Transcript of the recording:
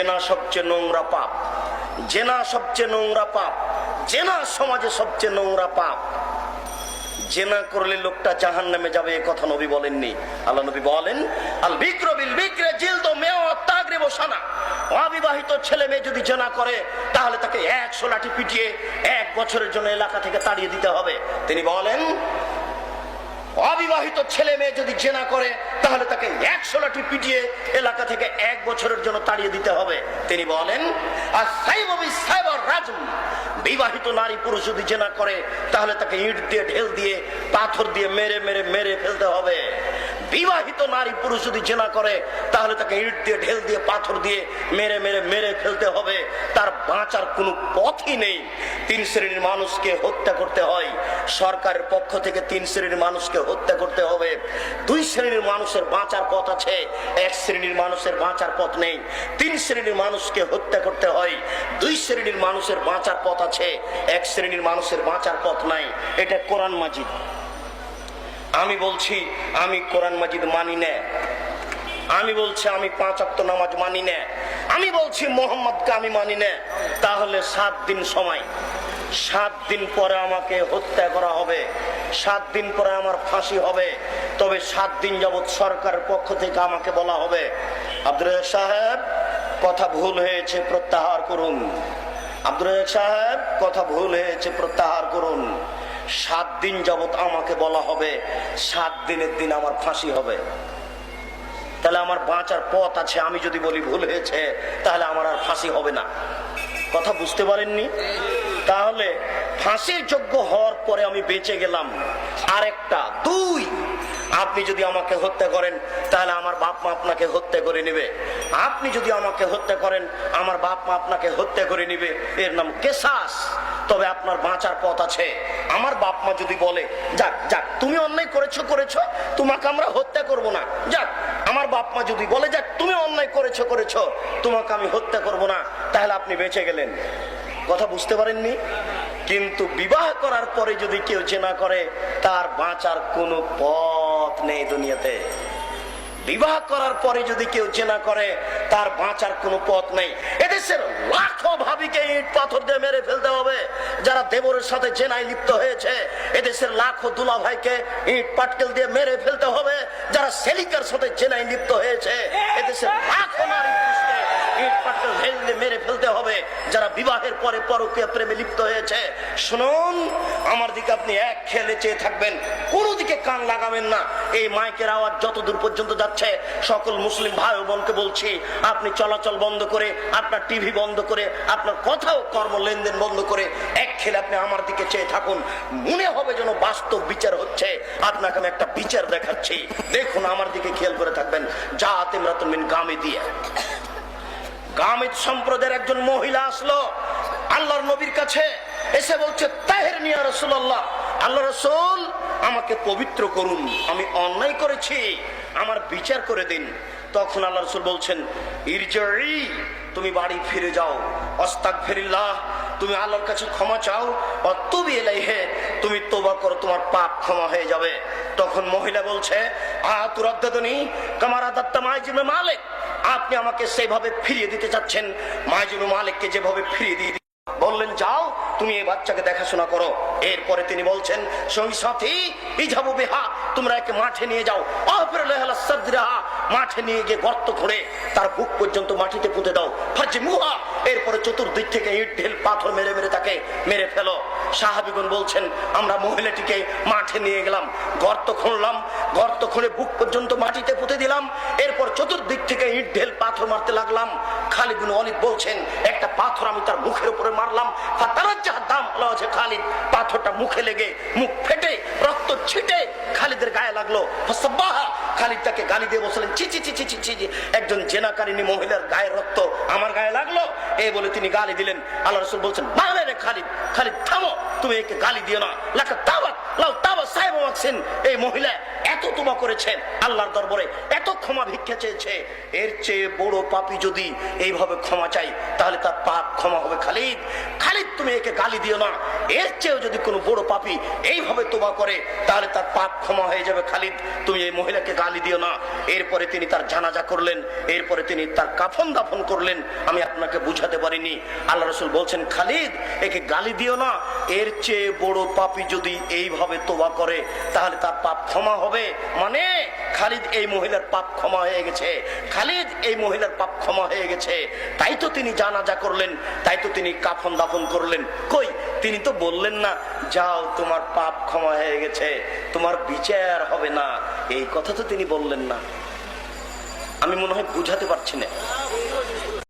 জেনা সবচেয়ে নোংরা পাপ। জেনা সবচেয়ে নোংরা পাপ। জেনা সমাজে সবচেয়ে নোংরা পাপ। জেনা করলে লোকটা জাহান নামে যাবে এ কথা নবী বলেননি। আল্লাহ নবী বলেন, আল বিক্র বিল বিক্রে জিল তো মেয় বসানা অবিবাহিত ছেলে মেয়ে যদি জেনা করে, তাহলে তাকে একশো লাঠি পিটিয়ে এক বছরের জন্য এলাকা থেকে তাড়িয়ে দিতে হবে। তিনি বলেন অবিবাহিত ছেলে মেয়ে যদি জেনা করে, তাহলে তাকে একশো লাঠি পিটিয়ে এলাকা থেকে এক বছরের জন্য তাড়িয়ে দিতে হবে। তিনি বলেন, আর সাইববি সাইবর রাজু বিবাহিত নারী পুরুষ যদি জেনা করে, তাহলে তাকে ইট দিয়ে ঢেল দিয়ে পাথর দিয়ে মেরে মেরে মেরে ফেলতে হবে। বিবাহিত নারী পুরুষ যদি জেনা করে, তাহলে তাকে ইট দিয়ে, ঢেল দিয়ে, পাথর দিয়ে মেরে মেরে মেরে ফেলতে হবে। তার বাঁচার কোনো পথই নেই। তিন শ্রেণির মানুষকে হত্যা করতে হয়। সরকারের পক্ষ থেকে তিন শ্রেণির মানুষকে হত্যা করতে হবে। দুই শ্রেণির মানুষের বাঁচার পথ আছে। এক শ্রেণির মানুষের বাঁচার পথ নেই। তিন শ্রেণির মানুষকে হত্যা করতে হয়। দুই শ্রেণির মানুষের বাঁচার পথ আছে। এক শ্রেণির মানুষের বাঁচার পথ নাই। এটা কোরআন মাজিদ। আমি বলছি, আমি কোরআন মাজিদ মানি না। আমি বলছি, আমি পাঁচ অক্ত নামাজ মানি না। আমি বলছি, মোহাম্মদকে আমি মানি না। তাহলে সাত দিন সময়। সাত দিন পরে আমাকে হত্যা করা হবে। সাত দিন পরে আমার ফাঁসি হবে। তবে সাত দিন যাবৎ সরকারের পক্ষ থেকে আমাকে বলা হবে আব্দুল সাহেব, কথা ভুল হয়েছে, প্রত্যাহার করুন। আব্দুল সাহেব, কথা ভুল হয়েছে, প্রত্যাহার করুন। সাত দিন যাবৎ আমাকে বলা হবে, সাত দিনের দিন আমার ফাঁসি হবে। তাহলে আমার বাঁচার পথ আছে, আমি যদি বলি ভুল হয়েছে, তাহলে আমার আর ফাঁসি হবে না। কথা বুঝতে পারেননি? তাহলে ফাঁসির যোগ্য হওয়ার পরে আমি বেঁচে গেলাম। আরেকটা, দুই, আপনি যদি আমাকে হত্যা করেন, তাহলে আমার বাপ মা আপনাকে হত্যা করে নেবে। আপনি যদি আমাকে হত্যা করেন, আমার বাপ মা আপনাকে হত্যা করে নেবে। এর নাম কেসাস তবে আপনার বাঁচার পথ আছে। আমার বাপ মা যদি বলে, যাক যাক, তুমি অন্যায় করেছ করেছ, তোমাকে আমরা হত্যা করব না। যাক, আমার বাপ মা যদি বলে, যাক, তুমি অন্যায় করেছ করেছ, তোমাকে আমি হত্যা করব না, তাহলে আপনি বেঁচে গেলেন। কথা বুঝতে পারেননি? কিন্তু বিবাহ করার পরে যদি কেউ চেনা করে, তার বাঁচার কোনো পথ নেই দুনিয়াতে। বিবাহ করার পরে যদি কেউ চেনা করে, তার বাঁচার কোনো পথ নেই। এদেশের লাখো ভাবিকে ইট পাথর দিয়ে মেরে ফেলতে হবে, যারা দেবরের সাথে জেনায় লিপ্ত হয়েছে, এদেশের লাখো দুলা ভাইকে ইট পাটকেল দিয়ে মেরে ফেলতে হবে, যারা সেলিকার সাথে জেনায় লিপ্ত হয়েছে, এদেশের লাখো নারী ঢেল দিয়ে মেরে ফেলতে হবে, যারা বিবাহের পরে পরকীয় প্রেমে লিপ্ত হয়েছে। শুনুন, আমার দিকে আপনি এক খেলে চেয়ে থাকবেন, কোনো দিকে কান লাগাবেন না। এই মাইকের আওয়াজ যত দূর পর্যন্ত যাচ্ছে, সকল মুসলিম ভাই বোনকে বলছি, আপনি চলাচল বন্ধ করে, আপনার টিভি বন্ধ করে, আপনার কথাও কর্ম লেনদেন বন্ধ করে, এক খেলে আপনি আমার দিকে চেয়ে থাকুন। মনে হবে যেন বাস্তব বিচার হচ্ছে। আপনাকে আমি একটা বিচার দেখাচ্ছি। দেখুন, আমার দিকে খেয়াল করে থাকবেন। যা তেমরা তুমি গামে দিয়ে। গামিদ সম্প্রদায়ের একজন মহিলা আসলো, আল্লাহর নবীর কাছে এসে বলছে, তাহের নিয়া রসুল্লাহ আল্লাহ রসুল, আমাকে পবিত্র করুন, আমি অন্যায় করেছি, আমার বিচার করে দিন। তখন আল্লাহ রসুল বলছেন ইরজি তুমি বাড়ি ফিরে যাও অস্তাক ফিরিল্লাহ তুমি আল্লাহর কাছে ক্ষমা চাও অতুবি এলাই হে তুমি তোবা করো, তোমার পাপ ক্ষমা হয়ে যাবে। তখন মহিলা বলছে আহ আতুরাদ্দাদনি কামারা দত্তা মাইজিমে মালিক আপনি আমাকে সেভাবে ফিরিয়ে দিতে চাচ্ছেন। মাইজুল মালিককে যেভাবে ফিরিয়ে দিয়ে বললেন, যাও, তুমি এই বাচ্চাকে দেখাশোনা করো। এরপরে তিনি বলছেন সঙ্গী সাথী ইজাবু বেহা, তোমরা একে মাঠে নিয়ে যাও। মাঠে নিয়ে গিয়ে গর্ত খুঁড়ে, তার বুক পর্যন্ত মাটিতে পুঁতে দাও। ফার্জি মুহা এরপরে চতুর্দিক থেকে ইট, ঢেল, পাথর মেরে মেরে তাকে মেরে ফেলো। সাহাবিগুন বলছেন, আমরা মহিলাটিকে মাঠে নিয়ে গেলাম, গর্ত খুঁড়লাম, গর্ত খুঁড়ে বুক পর্যন্ত মাটিতে পুঁতে দিলাম, এরপর চতুর্দিক থেকে ইট ঢেল পাথর মারতে লাগলাম খালিদ বিন অলিদ বলছেন, একটা পাথর আমি তার মুখের উপরে মারলাম দাম হচ্ছে খালিদ পাথরটা মুখে লেগে মুখ ফেটে, রক্ত ছিটে খালিদের গায়ে লাগল। খালিদ তাকে গালি দিয়ে বসলেন চি ছি ছি ছি ছি ছি। একজন জেনাকারিনী মহিলার গায়ের রক্ত আমার গায়ে লাগল। এই বলে তিনি গালি দিলেন। আল্লাহ রসুল বলছেন বাংলা রে খালিদ খালিদ থামো। তুমি একে গালি দিও না। লেখা দাওয়াত এই মহিলা এত তোমা করেছে, আল্লাহর দরবারে এত ক্ষমা ভিক্ষা চেয়েছে। এর চেয়ে বড় পাপী যদি এইভাবে ক্ষমা চাই তাহলে তার পাপ ক্ষমা হবে খালিদ। খালিদ, তুমি একে গালি দিও না। এর চেয়েও যদি কোনো বড় পাপী এইভাবে তোবা করে, তাহলে তার পাপ ক্ষমা হয়ে যাবে খালিদ। তুমি এই মহিলাকে গালি দিও না। এরপরে তিনি তার জানাজা করলেন, এরপরে তিনি তার কাফন দাফন করলেন। আমি আপনাকে বুঝাতে পারিনি। আল্লাহ রসুল বলছেন, খালিদ, একে গালি দিও না। এর চেয়ে বড় পাপী যদি এইভাবে তোবা করে, তাহলে তার পাপ ক্ষমা হবে। মানে খালিদ এই মহিলার পাপ ক্ষমা হয়ে গেছে। খালিদ এই মহিলার পাপ ক্ষমা হয়ে গেছে। তাই তো তিনি জানাজা করলেন, তাই তো তিনি কাফন দাফন করলেন। কই? তিনি তো বললেন না, যাও, তোমার পাপ ক্ষমা হয়ে গেছে, তোমার বিচার হবে না। এই কথা তো তিনি বললেন না। আমি মনে হয় বুঝাতে পারছি না।